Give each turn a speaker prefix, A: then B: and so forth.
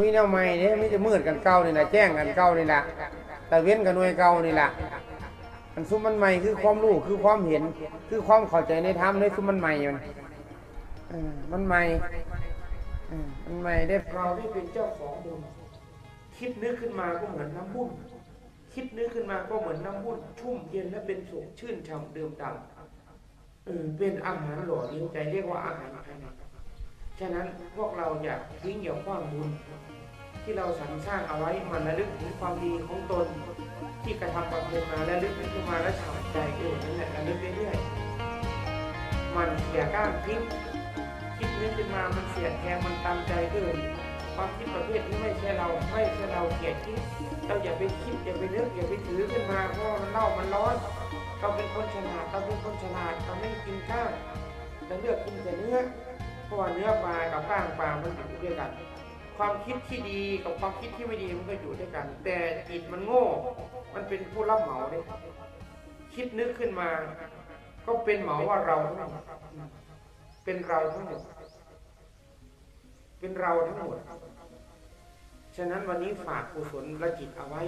A: มีแนวใหม่เนี่ยมีแต่มืดกันเก่านี่แหละแจ้งกันเก่านี่แหละแต่เว้นกันหน่วยเก่านี่แหละมันซุมมันใหม่คือความรู้คือความเห็น คือความเข้าใจในธรรมในซุมมันใหม่มันมันใหม่ออมันใหม่ได้เราได้เป็นเจ้าของบุญคิดนึกขึ้นมาก็เหมือนน้ำบุญคิดนึกขึ้นมาก็เหมือนน้ำบุญชุ่มเย็นและเป็นสุขชื่นช่ำดื่มด่ำเออเป็นอาหารหล่อเลี้ยงใจเรียกว่าอาหารภายใน ฉะนั้นพวกเราอยากทิ้งอย่าขว้างบุญ ที่เราสรรสร้างเอาไว้มันระลึกถึงความดีของตน ที่กระทำบำเพ็ญมาและลึกขึ้นมาและฉาบใจเออนั่นแหละระลึกเรื่อยๆมันเสียก้างคิดคิดนึกขึ้นมามันเสียแทงมันตามใจเกินความคิดประเภทที่ไม่ใช่เราไม่ใช่เราเกลียดคิดเราอย่าไปคิดอย่าไปนึกอย่าไปถือขึ้นมาเพราะมันเล่ามันร้อนเราเป็นคนฉลาดเราเป็นคนฉลาดเราไม่กินข้าวเราเลือกกินแต่เนื้อ เพราะว่าเนื้อปลากับก้างปลามันอยู่ด้วยกัน ความคิดที่ดีกับความคิดที่ไม่ดีมันก็อยู่ด้วยกัน แต่จิตมันโง่ มันเป็นผู้รับเหมาเนี่ยคิดนึกขึ้นมา ก็เป็นเหมาว่าเราทั้งหมดเป็นเราทั้งหมดเป็นเราทั้งหมด ฉะนั้นวันนี้ฝากกุศลและจิตเอาไว้